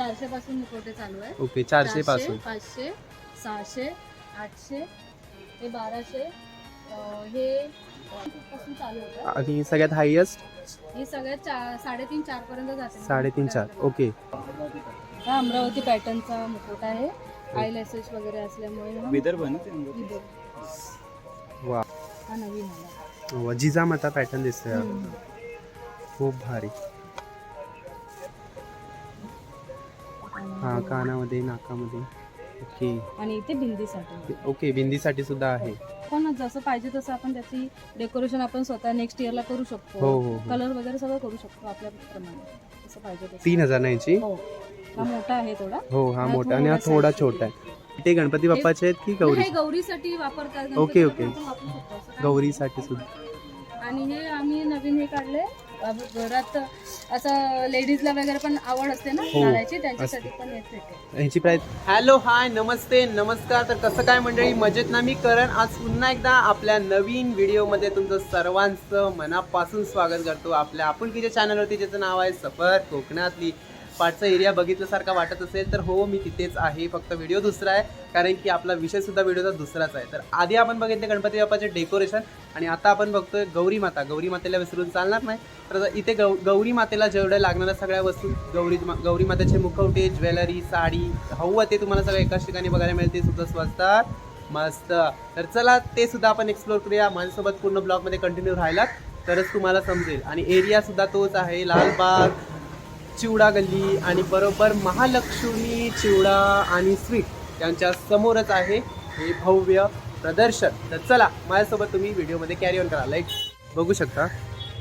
चारशे पासून मुखवटे चालू आहे. ओके चारशे पासून. पाचशे सहाशे आठशे हे बाराशे अं, हे पासून चालू होतं. आणि सगळ्यात हायएस्ट हे सगळ्यात चा- साडेतीन चार पर्यंत जाते. साडेतीन चार. ओके. हा अमरावती पॅटर्नचा मुखवटा आहे. आय लायसेस वगैरे असल्यामुळे हा. विदर्भ ना? ते विदर्भ. वा. हा नवीन आला वा, जिजामाता पॅटर्न दिसतोय. हा. हम्म. खूप भारी. हा कानामध्ये नाकामध्ये. ओके. आणि इथे भिंतीसाठी. ओके बिंदीसाठी सुद्धा आहे. पण जसं पाहिजे तसं आपण त्याची डेकोरेशन आपण स्वतः नेक्स्ट इयरला करू हो शकतो. हो हो कलर वगैरे सगळं करू शकतो आपल्या प्रमाणे जसं पाहिजे तसं. तीन हजार नाहीची हो. हा मोठा आहे थोडा. हो हा हा मोठा आणि हा थोडा. छोटा आहे. ते गणपती बाप्पाचे आहेत की गौरी हे गौरीसाठी वापरतात ओके, ओके. पण आपण वापरू शकतो, असं काही गौरीसाठी सुद्धा. नाही. आणि हे आम्ही नवीन हे काढले घरात असं लेडीजला वगैरे पण आवड असते ना हो, घालायची त्यांच्यासाठी पण हे set आहे. ह्याची प्राइस हॅलो हाय नमस्ते नमस्कार. तर कसं काय मंडळी? मजेत ना मी करण. आज पुन्हा एकदा आपल्या नवीन व्हिडिओमध्ये तुमचं सर्वांचं मनापासून स्वागत करतो. आपल्या आपुलकीच्या चॅनलवरती ज्याचं नाव आहे सफर कोकणातली. पाठचा एरिया बघितल्यासारखा वाटत असेल तर हो मी तिथेच आहे. फक्त व्हिडिओ दुसरा आहे कारण की आपला विषय सुद्धा व्हिडिओचा दुसराच आहे. तर आधी आपण बघितले गणपती बाप्पाचे डेकोरेशन आणि आता आपण बघतोय गौरी माता. गौरी मातेला विसरून चालणार नाही. तर इथे गौ गौरी मातेला जेवढ्या लागणाऱ्या सगळ्या वस्तू गौरी गौरी मातेचे मुखवटे ज्वेलरी साडी हवं ते तुम्हाला सगळं एकाच ठिकाणी बघायला मिळते सुद्धा स्वस्तात मस्त. तर चला ते सुद्धा आपण एक्सप्लोर करूया. माझ्यासोबत पूर्ण ब्लॉगमध्ये कंटिन्यू राहिलात तरच तुम्हाला समजेल. आणि एरियासुद्धा तोच आहे लालबाग. चिवडा गल्ली आणि बरोबर महालक्ष्मी चिवडा आणि स्वीट यांच्या समोरच आहे हे भव्य प्रदर्शन. तर चला माझ्यासोबत तुम्ही व्हिडिओमध्ये कॅरी ऑन करा. लाईक बघू शकता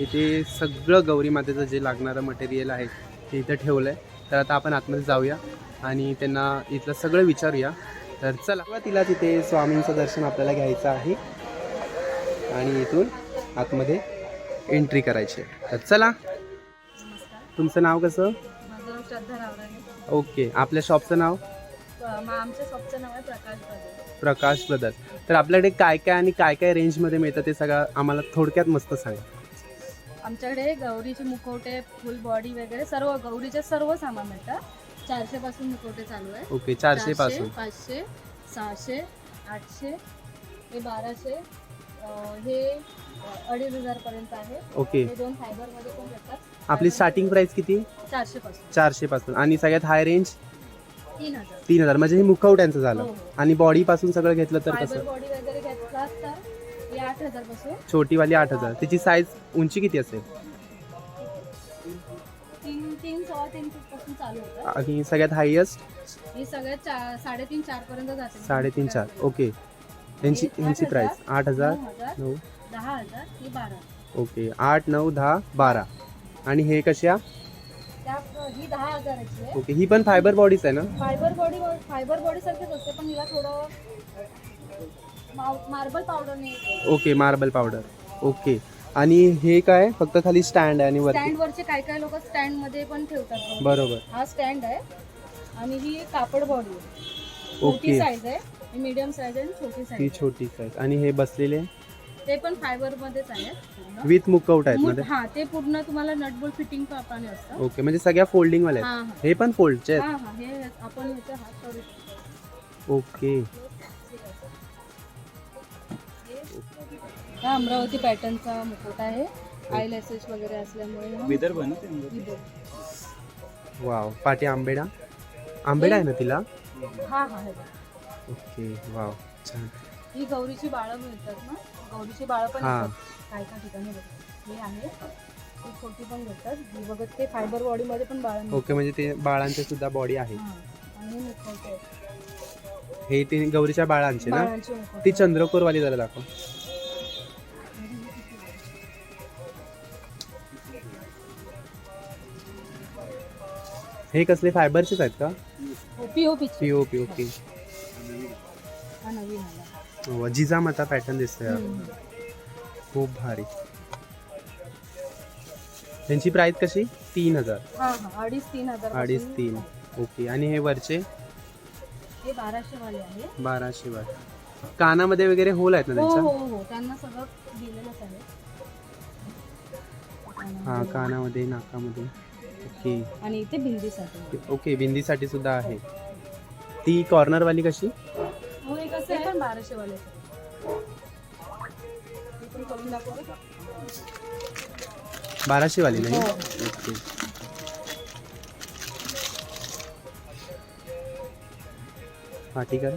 इथे सगळं गौरी मातेचं जे लागणारं मटेरियल आहे ते इथं ठेवलं आहे तर आता आपण आतमध्ये जाऊया आणि त्यांना इथलं सगळं विचारूया. तर चला तिला तिथे स्वामींचं दर्शन आपल्याला घ्यायचं आहे. आणि इथून आतमध्ये एंट्री करायची आहे. तर चला तुमचं नाव कसं? माझं नाव श्रद्धा ओके आपल्या शॉपचं नाव? आमच्या शॉपचं नाव आहे प्रकाश ब्रदर प्रकाश तर आपल्याकडे काय काय आणि काय काय रेंजमध्ये मिळतं ते सगळं आम्हाला थोडक्यात मस्त सांगा. आमच्याकडे गौरीचे मुखवटे फुल बॉडी वगैरे सर्व गौरीचे सर्व सामान मिळतात चारशे पासून मुखवटे चालू आहे ओके चारशे पासून. पाचशे सहाशे आठशे हे बाराशे अं, हे अं, अडीच हजार पर्यंत आहे. ओके. हे दोन फायबरमध्ये पण भेटतात आपली स्टार्टिंग प्राइस किती? चारशे पासून. चारशे पासून. आणि सगळ्यात हाय रेंज तीन हजार. तीन हजार. म्हणजे हे मुखवट्यांचं झालं. हो, हो. आणि बॉडी पासून सगळं घेतलं तर फायबर कसं? बॉडी वगैरे घेतलात तर हे आठ हजारपासून. छोटीवाली आठ हजार. तिची साईज उंची किती असेल? तीन तीन सव्वा तीन फूटपासून चालू होतं. आणि सगळ्यात हायएस्ट हे सगळ्यात चा- साडेतीन चार पर्यंत जाते. साडेतीन चार. ओके. यांची हे आठ यांची हजार, प्राइस आठ हजार नऊ हजार नऊ? दहा हजार हे बारा ओके. आठ नऊ दहा बारा. आणि हे कशा? त्या ही दहा हजाराची आहे. ओके ही पण फायबर बॉडीच आहे ना? फायबर बॉडी फायबर बॉडी सारखीच असते पण हिला थोडं मार्बल पावडर नाही. Okay marble powder okay. आणि हे काय? फक्त खाली स्टँड आहे आणि वरती? स्टँड वरचे काय काय लोक स्टँडमध्ये पण ठेवतात. बरोबर. हा स्टँड आहे आणि ही कापड बॉडी आहे. ओके. साईज आहे मीडियम साईज आहे आणि छोटी ही साईज छोटी साईज आणि हे बसलेले? ते पण फायबर मध्येच आहे पूर्ण. विथ मुकआउट आहेत मध्ये? हा ते पूर्ण तुम्हाला नटबोल फिटिंग असतं. ओके म्हणजे सगळ्या फोल्डिंग वाले आहेत? हा हा. हे पण फोल्डचे हा आहेत? हा हे आपण ह्याचा हात करू शकतो. ओके. हा अमरावती पॅटर्नचा मुकुट आहे. आय लायसेस वगैरे असल्यामुळे हा विदर्भ ना ते विदर्भ. वाव पाठी आंबेडा. आंबेडा आहे ना तिला? हा हा हे. ओके वाव छान. ही गौरीची बाळं मिळतात ना गौरीची बाळं पण हा. काय काय ठिकाणी हे आहे ही छोटी पण भेटतात ही बघत ते फायबर बॉडी मध्ये पण बाळं मिळतात. ओके म्हणजे ते बाळांचे सुद्धा बॉडी आहे हा. आणि मुखवटे आहेत. हे ते गौरीच्या बाळांचे ना बाळांचे मुखवटे. ती चंद्रकोर वाली जरा दाखव हे कसले फायबरचेच आहेत का POP चे. पीओपी ओके हा नवीन आला. हो, जिजामाता पॅटर्न दिसतोय. खूप भारी. त्यांची प्राइस कशी? तीन हजार. हा हा अडीच तीन हजार अडीच पासून तीन. ओके. आणि हे वरचे? हे बाराशे वाले आहे. बाराशे वर कानामध्ये वगैरे होल आहेत ना हो त्यांच्या? हो हो. त्यांना सगळं दिलेलंच आहे. हा कानामध्ये नाकामध्ये. ओके. आणि इथे बिंदीसाठी ओके बिंदीसाठी सुद्धा आहे. ती कॉर्नर वाली कशी? पण बाराशे वाले बाराशे वाली नाही? हो. ओके. हा ठीक आहे.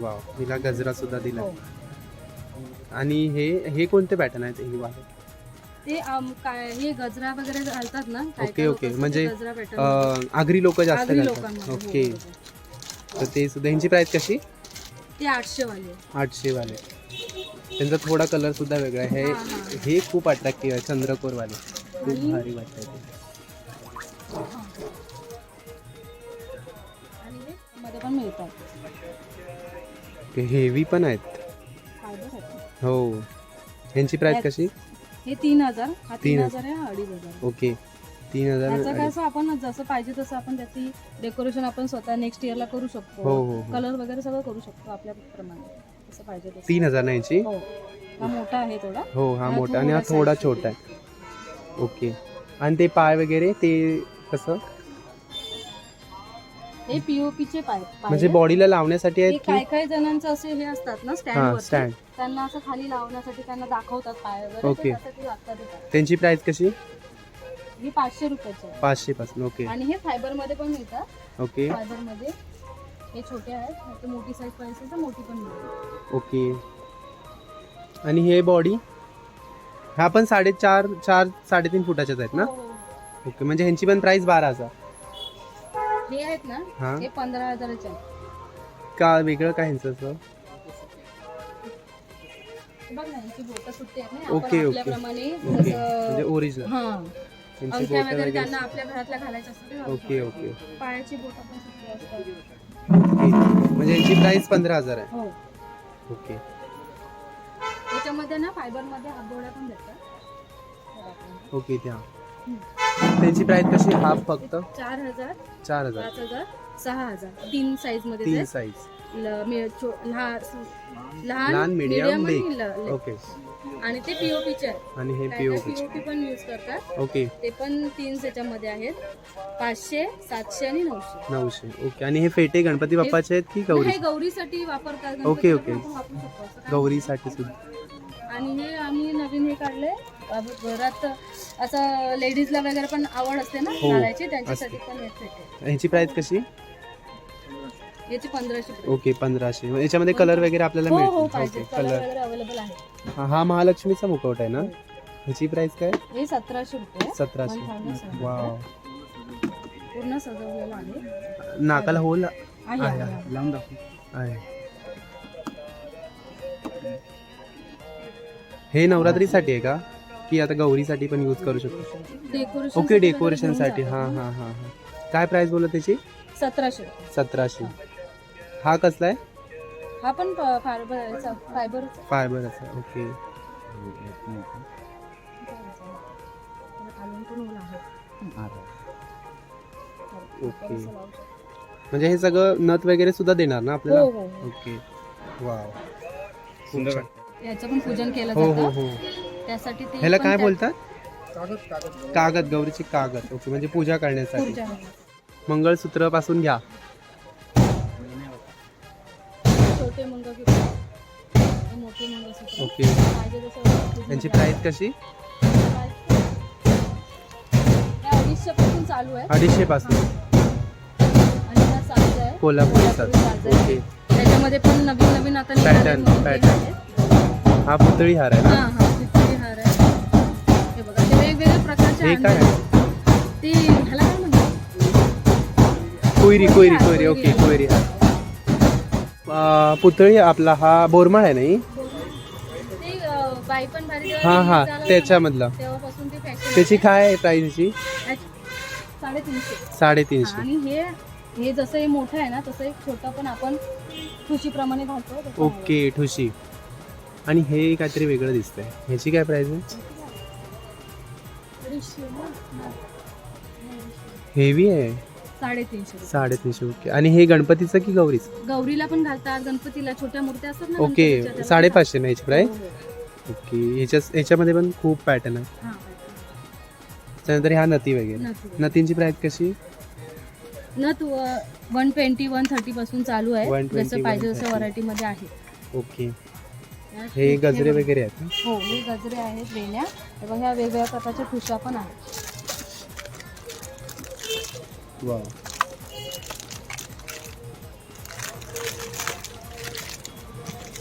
वाव हिला गजरा सुद्धा दिला. हो. आणि हे हे कोणते पॅटर्न आहेत हे वाले? ते आम- काय हे गजरा वगैरे घालतात ना काय ओके, काय ओके. लोकं म्हणजे, गजरा pattern अं, आगरी लोक जास्त आगरी घालतात. लोकांमध्ये, हो, ओके. बरोबर. तर ते सुद्धा ह्यांची प्राइस कशी? ते आठशे वाले आठशे वाले त्यांचा थोडा कलर सुद्धा वेगळा आहे. हा, हा. हे. हे खूप अट्रॅक्टिव्ह आहे चंद्रकोर वाले खूप आणि- भारी वाटतंय ते. आणि हे? मध्ये पण मिळतात. ते हेवी पण आहेत. फायबर हो. ह्यांची प्राइस कशी? हे तीन हजार. हा तीन तीन हजार आहे हा अडीच हजार ओके तीन त्याचं हजार कसं आपण जसं पाहिजे तसं आपण त्याची डेकोरेशन आपण स्वतः नेक्स्ट इयरला करू हो शकतो. हो हो कलर वगैरे सगळं करू शकतो आपल्या प्रमाणे. जसं पाहिजे तसं. तीन हजार नाही ह्याची हो. हा मोठा आहे थोडा. हो हा हा मोठा आणि हा थोडा थोडा size छोटा आहे. ओके. आणि ते पाय वगैरे ते कसं? हे पीओपीचे पाय पाय म्हणजे आहेत. बॉडीला लावण्यासाठी हे आहेत काय की काय जणांचं असे हे असतात ना हा स्टँड स्टँड त्यांना असं खाली लावण्यासाठी त्यांना दाखवतात पाय वगैरे ओके. ते त्यासाठी लागतात हे पाय. त्यांची प्राइस कशी? ही पाचशे रुपयाचे आहे. पाचशे पासून ओके. आणि हे फायबरमध्ये पण मिळतात ओके. फायबरमध्ये हे छोटे आहेत. मोठी साईज पाहिजे असेल तर मोठी पण मिळते ओके. आणि हे बॉडी ह्या पण साडेचार चार साडेतीन फुटाच्याच आहेत ना? हो, हो. ओके म्हणजे ह्यांची पण प्राइस बारा हजार. हे आहेत ना? हा. हे पंधरा हजाराचे आहेत. का वेगळं काय ह्यांचं असं? हे बघ ना यांची बोटं सुट्टी आहेत ना. ओके, आपण ओके. आपल्याप्रमाणे ओके. म्हणजे ओरिजिनल हा. त्यांची अंगठ्या बोटं वगैरे वगैरे त्यांना आपल्या घरातल्या घालायच्या असतात ते घालू ओके. ओके. पायाची बोट पण सुट्टी असतात. ओके. म्हणजे यांची प्राइस पंधरा हजार आहे. हो. ओके. त्याच्यामध्ये ना फायबरमध्ये हातगोळ्या पण देतात. ओके त्या त्यांची प्राइस कशी हाफ फक्त? चार हजार चार हजार. पाच हजार सहा हजार. तीन साईजमध्ये तीन आहेत. साईज ल- मे- लहा- लहान, लहान medium, medium big. आणि ल- ले- ओके. आणि ते पीओपीचे आहेत. आणि हे काय पीओपी पीओपी पण युज करतात. ओके ते पण तीन त्याच्यामध्ये आहेत. पाचशे सातशे आणि नऊशे. नऊशे. ओके आणि हे फेटे गणपती बाप्पाचे आहेत की गौरी? हे गौरीसाठी वापरतात ओके, गणपतीला ओके. पण आपण वापरू शकतो असं काय गौरीसाठी सुद्धा. आणि हे आम्ही नवीन हे काढले. घरात असं लेडीजला वगैरे पण आवड असते ना हो, घालायची त्यांच्यासाठी पण हे. ह्याची प्राइस कशी? याची पंधराशे. ओके पंधराशे. मग याच्यामध्ये कलर वगैरे आपल्याला हो हो मिळतील. पाहिजे. ओके कलर कलर वगैरे अवेलेबल आहे. हा महालक्ष्मीचा मुखवट आहे ना? हो. ह्याची प्राइस काय? हे सतराशे रुपये. सतराशे. 1000 वाव पूर्ण सजवलेलं आहे. नाकाला होल आहे, आहे, आहे, आहे. आहे. लावून दाखव. आहे. हे नवरात्रीसाठी आहे का? की आता गौरीसाठी पण यूज करू शकतो? डेकोरेशन ओके डेकोरेशनसाठी. हा हा हा हा. काय प्राइस बोलत त्याची? सतराशे रुपये. सतराशे. हा कसला आहे? हा पण फायबर फायबर फायबर असा ओके. खालून पण ऊन आहे ओके. असं लावू शकतो. म्हणजे हे सगळं नथ वगैरे सुद्धा देणार ना हो आपल्याला? हो हो. ओके. वाव. खूप छान. याचं पण पूजन केलं हो हो जातं. हो. त्यासाठी ते ह्याला पण काय त्या- बोलतात? कागद गौरीची कागद. ओके म्हणजे पूजा करण्यासाठी. पूजा. मंगळसूत्रपासून घ्या. छोटे मंगळसूत्र मोठे मंगळसूत्र ओके. पाहिजे तसं. प्राइस कशी? अडीचशे पासून चालू आहे. अडीचशे पासून आणि हा साज आहे. कोल्हापुरी साज. ओके. त्याच्यामध्ये पण नवीन नवीन आता pattern. आहेत. हा पुतळी हार आहे हा ना? हा पितळी हार आहे. हे बघा ते वेगवेगळ्या प्रकारचे हे काय आणले. आहे? ते ह्याला काय म्हणतात? कोयरी कोयरी कोयरी. ओके कोयरी कोयरी हार. अं, पुतळी आपला हा बोरमाळ आहे नाही? ते अं, बाई पण भारी जेव्हा हा हा त्याच्यामधला. तेव्हापासून ते फॅशन त्याची काय आहे प्राइस याची साडेतीनशे. साडेतीनशे. आणि हे हे जसं हे मोठं आहे ना तसं एक छोटं पण आपण खुशीप्रमाणे घालतो ओके ठुशी. आणि हे काहीतरी वेगळं दिसतंय. ह्याची काय प्राइस आहे? आहे. अडीचशे ना? हेवी आहे. साडेतीनशे रुपये. साडेतीनशे ओके आणि हे गणपतीचं की गौरीच गौरीला पण घालतात गणपतीला छोट्या मूर्त्या असतात ना ओके गणपतीच्या, त्याला साडेपाचशे ना याची घालतात. हो, हो. ओके ह्याच्या ह्याच्यामध्ये पण खूप पॅटर्न आहे हा. त्यानंतर ह्या नती वगैरे नथ नतींची प्राइस कशी नथ वन ट्वेंटी वन थर्टी पासून चालू आहे 120, जसं पाहिजे 130. तसं व्हरायटी मध्ये आहे ओके हे गजरे वगैरे आहेत ना? हो हे गजरे आहेत वेण्या हे बघा वेगवेगळ्या प्रकारच्या ठुशा पण आहेत वाव.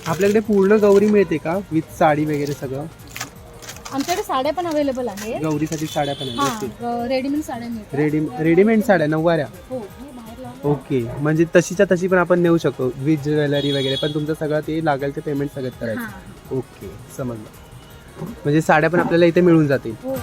आपल्याकडे पूर्ण गौरी मिळते का? विथ साडी वगैरे सगळं? आमच्याकडे साड्या पण अवेलेबल आहेत. गौरीसाठी साड्या पण आहेत. हा रेडीमेड साड्या मिळतात. रेडी रेडीमेड साड्या नऊवाऱ्या? हो हे बाहेर ओके. म्हणजे तशीच्या तशी पण आपण नेऊ शकतो. विथ ज्वेलरी वगैरे. पण तुमचं सगळं ते लागेल ते पेमेंट सगळं हा करायचं ओके. समजलं. म्हणजे साड्या पण आपल्याला इथे मिळून जातील. हो.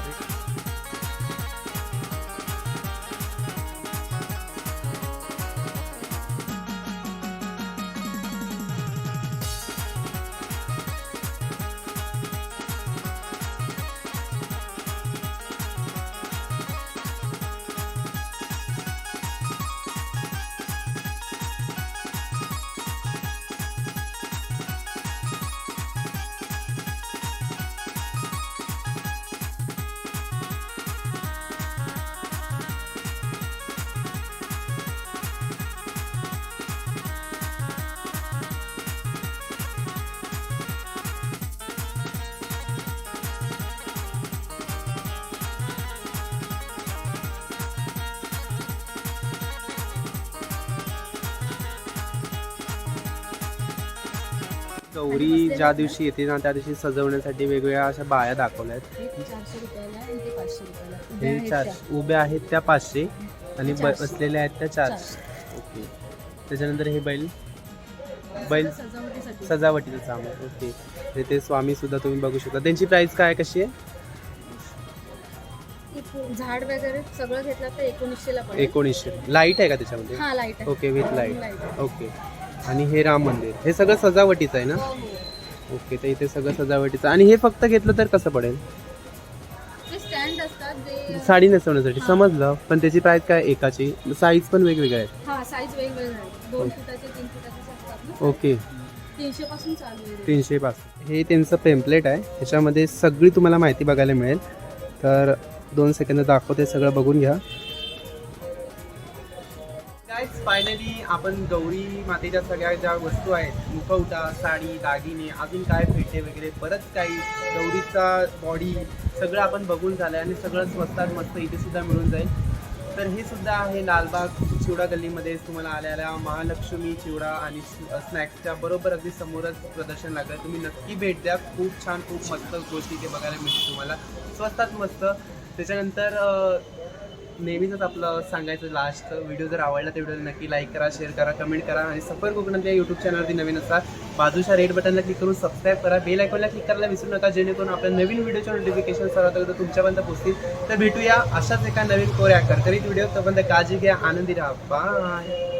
गौरी ज्या दिवशी येते ना त्या दिवशी सजवण्यासाठी वेगवेगळ्या अशा बाया दाखवल्या आहेत. हे चारशे रुपयाला आहे आणि ते पाचशे रुपयाला आहे. उभ्या हे आहेत चार त्या. उभ्या आहेत त्या पाचशे आणि ब- चारशे. बसलेल्या आहेत त्या चारशे. ओके. त्याच्यानंतर हे बैल. बैल सजावटीसाठी. सजावटीचं सामान. ओके. ते स्वामी सुद्धा तुम्ही बघू शकता. त्यांची प्राइस काय कशी आहे? एक झाड वगैरे सगळं घेतलं तर एकोणीसशे ला पडेल. एकोणीसशे. लाइट आहे का त्याच्यामध्ये? हा लाइट आहे. Okay with. लाइट ओके आणि हे राम मंदिर. हे सगळं सजावटीचं आहे ना. ओके तर इथे सगळं सजावटीचं. आणि हे फक्त घेतलं तर कसं पडेल? साडी नेसवण्यासाठी. समजलं. पण त्याची प्राइस काय? एकाची. साईज पण वेगवेगळ्या आहेत हा ओके. तीनशे पासून हे त्यांचं पेम्पलेट आहे. ह्याच्यामध्ये सगळी तुम्हाला माहिती बघायला मिळेल. तर दोन सेकंद दाखवते. सगळं बघून घ्या. फायनली आपण गौरी मातेच्या सगळ्या ज्या वस्तू आहेत मुखवटा साडी दागिने अजून काय फेटे वगैरे परत काही गौरीचा बॉडी सगळं आपण बघून झालं आहे आणि सगळं स्वस्तात मस्त इथे सुद्धा मिळून जाईल. तर हे सुद्धा आहे लालबाग चिवडा गल्लीमध्ये तुम्हाला आलेल्या महालक्ष्मी चिवडा आणि स्नॅक्सच्या बरोबर अगदी समोरच प्रदर्शन लागलं. तुम्ही नक्की भेट द्या. खूप छान खूप मस्त गोष्टी ते बघायला मिळतील तुम्हाला. स्वस्तात मस्त. त्याच्यानंतर नेहमीच आपलं सांगायचं लास्ट व्हिडिओ जर आवडला तर नक्की लाईक करा शेअर करा कमेंट करा. आणि सफर कोकणात या यूट्यूब चॅनलवरती नवीन असतात बाजूच्या रेड बटनला क्लिक करून सबस्क्राईब करा. बेल आयकॉनला क्लिक करायला विसरू नका जेणेकरून आपल्या नवीन व्हिडिओच्या नोटिफिकेशन सर्वात अगोदर तुमच्यापर्यंत पोहोचतील. तर भेटूया अशाच एका नवीन कोऱ्या करतरीत व्हिडिओ तोपर्यंत काळजी घ्या आनंदी राहा. बाय